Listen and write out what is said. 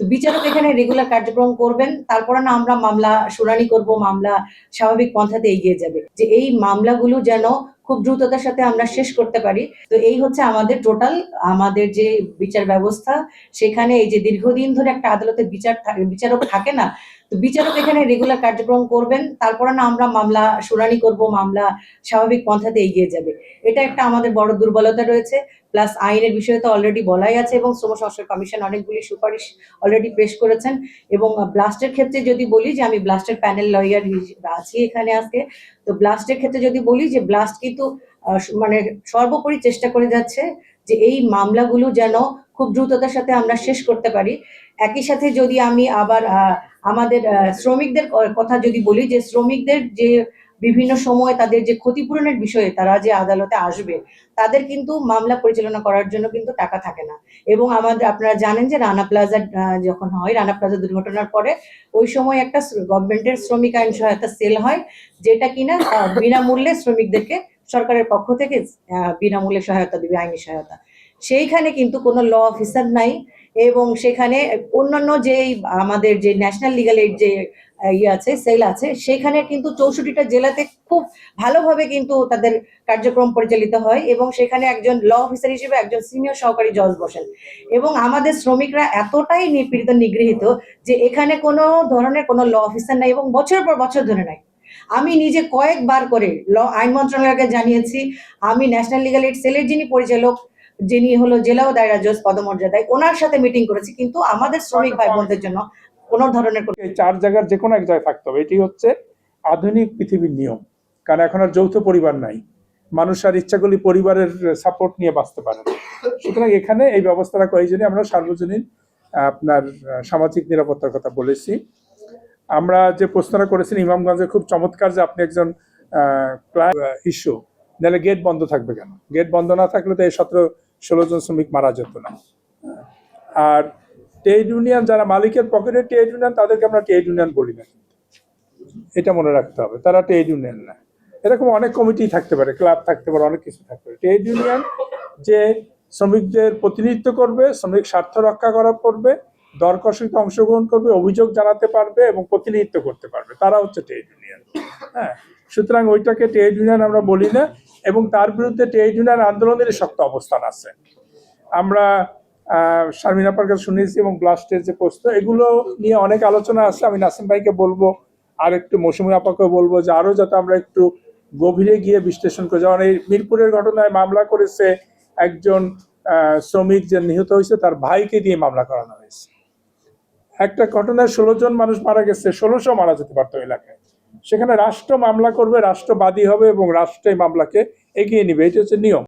তো বিচারক এখানে রেগুলার কার্যক্রম করবেন, তারপরে না আমরা মামলা শুনানি করব, মামলা স্বাভাবিক পন্থাতে এগিয়ে যাবে। যে এই মামলাগুলো যেন খুব দ্রুততার সাথে আমরা শেষ করতে পারি, তো এই হচ্ছে আমাদের টোটাল আমাদের যে বিচার ব্যবস্থা, সেখানে এই যে দীর্ঘদিন ধরে একটা আদালতে বিচার বিচারক থাকে না তো বিচারক এখানে রেগুলার কার্যক্রম করবেন, তারপরে না আমরা মামলা শুনানি করব, মামলা স্বাভাবিক পন্থাতে এগিয়ে যাবে। এটা একটা আমাদের বড় দুর্বলতা রয়েছে প্লাস আইনের বিষয়ে তো অলরেডি বলাই আছে এবং শ্রম সংস্কার কমিশন অনেকগুলি সুপারিশ অলরেডি পেশ করেছেন এবং ব্লাস্টের ক্ষেত্রে যদি বলি যে আমি ব্লাস্টের প্যানেল লয়ার আছি এখানে আজকে, তো ব্লাস্টের ক্ষেত্রে যদি বলি যে ব্লাস্ট কিন্তু মানে সর্বোপরি চেষ্টা করে যাচ্ছে যে এই মামলাগুলো যেন খুব দ্রুততার সাথে আমরা শেষ করতে পারি। একই সাথে যদি আমি আবার আমাদের শ্রমিকদের কথা যদি বলি যে শ্রমিকদের যে বিভিন্ন সময় তাদের যে ক্ষতিপূরণের বিষয়ে তারা যে আদালতে আসবে, তাদের কিন্তু মামলা পরিচালনা করার জন্য কিন্তু টাকা থাকে না। এবং আমাদের, আপনারা জানেন যে রানা প্লাজা যখন হয়, রানা প্লাজা দুর্ঘটনার পরে ওই সময় একটা গভর্নমেন্টের শ্রমিক আইন সহায়তা সেল হয়, যেটা কিনা বিনামূল্যে শ্রমিকদেরকে সরকারের পক্ষ থেকে বিনামূল্যে সহায়তা দেবে, আইনি সহায়তা। সেইখানে কিন্তু কোনো ল অফিসার নাই এবং সেখানে অন্যান্য যে আমাদের যে ন্যাশনাল লিগাল এইড যে ইয়ে আছে সেল আছে, সেখানে কিন্তু চৌষট্টিটা জেলাতে খুব ভালোভাবে কিন্তু তাদের কার্যক্রম পরিচালিত হয় এবং সেখানে একজন ল অফিসার হিসেবে একজন সিনিয়র সহকারী জজ বসেন। এবং আমাদের শ্রমিকরা এতটাই নিপীড়িত, নিগৃহীত যে এখানে কোনো ধরনের কোনো ল অফিসার নাই এবং বছরের পর বছর ধরে নাই। আমি নিজে কয়েকবার করে ল আইন মন্ত্রণালয়কে জানিয়েছি, আমি ন্যাশনাল লিগাল এইড সেলের যিনি পরিচালক যিনি হলো জেলা ও দায়রা জজ পদমর্যাদায় ওনার সাথে মিটিং করেছি কিন্তু আমাদের শ্রমিক ভাই বোনদের জন্য কোনো ধরনের এই চার জায়গার যে কোনো এক জায়গায় থাকতে হবে। এটি হচ্ছে আধুনিক পৃথিবীর নিয়ম। কারণ এখন আর যৌথ পরিবার নাই। মানুষ আর ইচ্ছাগুলি পরিবারের সাপোর্ট নিয়ে বাঁচতে পারে সুতরাং এখানে এই ব্যবস্থাটা করে জন্য আমরা সার্বজনীন আহ, আপনার আহ, সামাজিক নিরাপত্তার কথা বলেছি। আমরা যে প্রশ্নটা করেছেন ইমামগঞ্জে খুব চমৎকার যে আপনি একজন ইস্যু নাহলে গেট বন্ধ থাকবে কেন? গেট বন্ধ না থাকলে তো এই সতেরো ষোলো জন শ্রমিক মারা যেত না। আর ট্রেড ইউনিয়ন যারা মালিকের পকেটে ট্রেড ইউনিয়ন, তাদেরকে আমরা ট্রেড ইউনিয়ন বলি না। এটা মনে রাখতে হবে, তারা ট্রেড ইউনিয়ন না। এরকম অনেক কমিটি থাকতে পারে, ক্লাব থাকতে পারে, অনেক কিছু থাকতে পারে। ট্রেড ইউনিয়ন যে শ্রমিকদের প্রতিনিধিত্ব করবে, শ্রমিক স্বার্থ রক্ষা করা করবে দর কষাইতে অংশগ্রহণ করবে, অভিযোগ জানাতে পারবে এবং প্রতিনিধিত্ব করতে পারবে। তারা হচ্ছে ট্রেড ইউনিয়ন। হ্যাঁ সুতরাং ওইটাকে ট্রেড ইউনিয়ন আমরা বলি না। এবং তার বিরুদ্ধে ট্রেড ইউনিয়ন আন্দোলনের শক্ত অবস্থান আছে। আমরা শারমিন আপার কাছে শুনেছি এবং ব্লাস্টের যে প্রশ্ন, এগুলো নিয়ে অনেক আলোচনা আছে। আমি নাসিম ভাইকে বলব, আর একটু মৌসুমী আপাকে বলব যে আরও যাতে আমরা একটু গভীরে গিয়ে বিশ্লেষণ করি। যেমন এই মিরপুরের ঘটনায় মামলা করেছে একজন শ্রমিক যে নিহত হয়েছে, তার ভাইকে দিয়ে মামলা করানো হয়েছে। একটা ঘটনায় ষোলো জন মানুষ মারা গেছে, ষোলোশো মারা যেতে পারতো এলাকায়। সেখানে রাষ্ট্র মামলা করবে রাষ্ট্রবাদী হবে এবং রাষ্ট্রই মামলাকে এগিয়ে নিবে। এটি হচ্ছে নিয়ম।